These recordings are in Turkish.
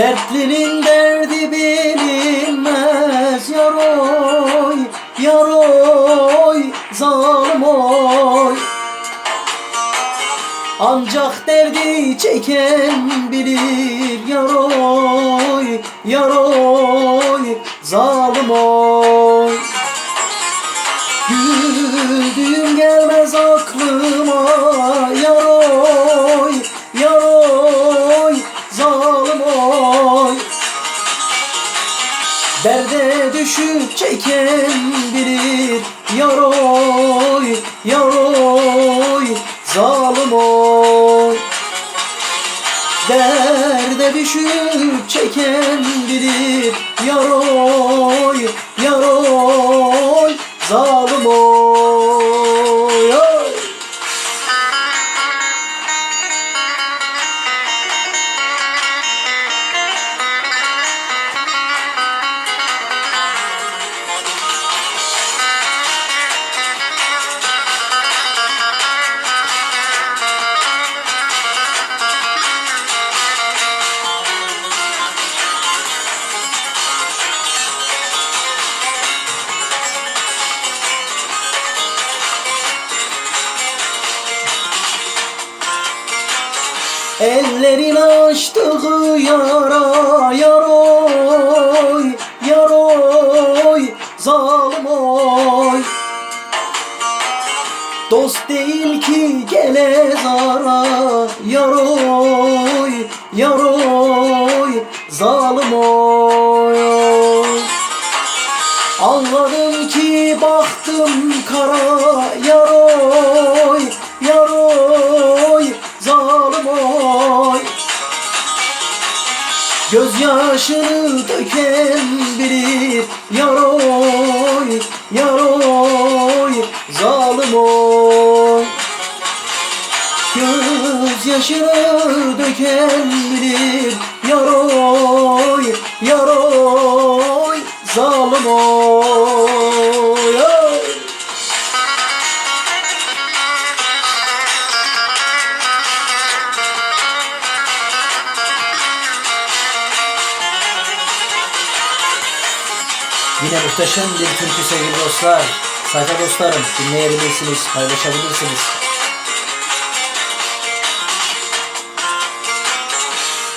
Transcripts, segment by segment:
Dertlinin derdi bilinmez. Yaroy yaroy zalim oy. Ancak derdi çeken bilir. Yaroy yaroy zalim oy Derde düşüp çeken bilir. Yaroy yaroy zalim oy. Derde düşüp çeken bilir Ellerin açtığı yara yaroy yaroy zalim oy. Dost değil ki gele zara yaroy yaroy zalim oy. Anladım ki baktım kara Gözyaşını döken bilir yaroy yaroy zalim oy Gözyaşını döken bilir yaroy yaroy zalim oy. Yine muhteşem bir türkü sevgili dostlar. Sayfa dostlarım dinleyebilirsiniz, paylaşabilirsiniz.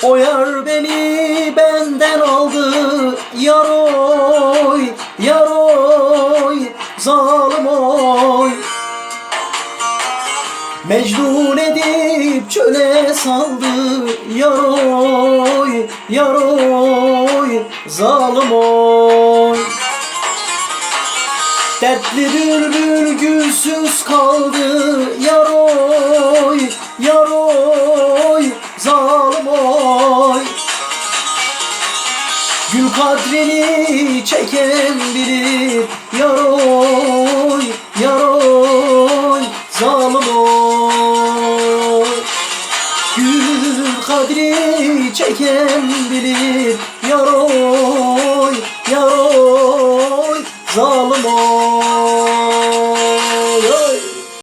O yar beni benden aldı yaroy yaroy zalim oy Mecnun edip çöle saldı yaroy yaroy zalim oy Dertli bülbül gülsüz kaldı. Yaroy yaroy zalim oy. Gül kadrini çeken bilir yaroy yaroy zalim oy. Gül kadri çeken bilir